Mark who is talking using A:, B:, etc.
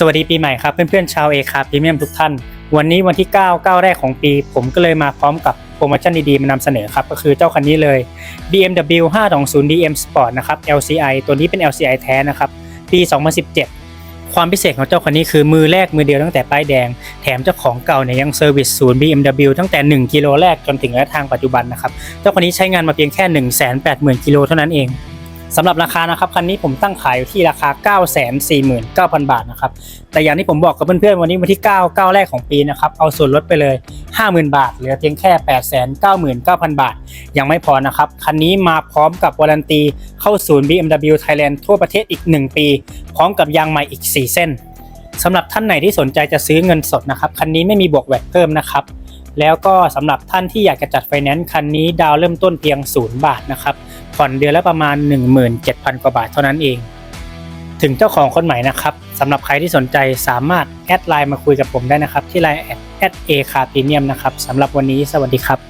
A: สวัสดีปีใหม่ครับเพื่อนๆชาวเอคาพรีเมียมทุกท่าน วันนี้วันที่ 9 9 แรกของปี ผมก็เลยมาพร้อมกับโปรโมชั่นดีๆ มานำเสนอครับ ก็คือเจ้าคันนี้เลย BMW 520 DM Sport นะครับ LCI ตัวนี้เป็น LCI แท้นะครับ ปี 2017 ความพิเศษของเจ้าคันนี้คือมือแรกมือเดียวตั้งแต่ป้ายแดง แถมเจ้าของเก่าเนี่ยยังเซอร์วิสศูนย์ BMW ตั้งแต่ 1 กิโลแรกจนถึงระยะทางปัจจุบันนะครับเจ้าคันนี้ใช้งานมาเพียงแค่ 180,000กิโลเท่านั้นเอง สำหรับราคานะครับคันนี้ผมตั้งขายอยู่ที่ราคา 949,000 บาทนะครับแต่อย่างที่ผมบอกกับเพื่อนๆวันนี้วันที่ 9 9 แรกของปีนะครับเอาส่วนลดไปเลย 50,000 บาท เหลือเพียงแค่ 899,000 บาท ยังไม่พอนะครับคันนี้มาพร้อมกับวารันตีเข้าศูนย์ BMW Thailand ทั่วประเทศอีก 1 ปี พร้อมกับยางใหม่อีก 4 เส้นสำหรับท่านไหนที่สนใจจะซื้อเงินสดนะครับคันนี้ไม่มีบวกแวตเพิ่มนะครับ แล้วก็สำหรับท่านที่อยากจะจัดไฟแนนซ์คันนี้ดาวเริ่มต้นเพียง 0 บาทนะครับ ผ่อนเดือนละประมาณ 17,000 กว่าบาทเท่านั้นเอง ถึงเจ้าของคนใหม่นะครับสำหรับใครที่สนใจสามารถแอดไลน์มาคุยกับผมได้นะครับ ที่ไลน์แอดเอคาพรีเมียมนะครับสำหรับวันนี้สวัสดีครับ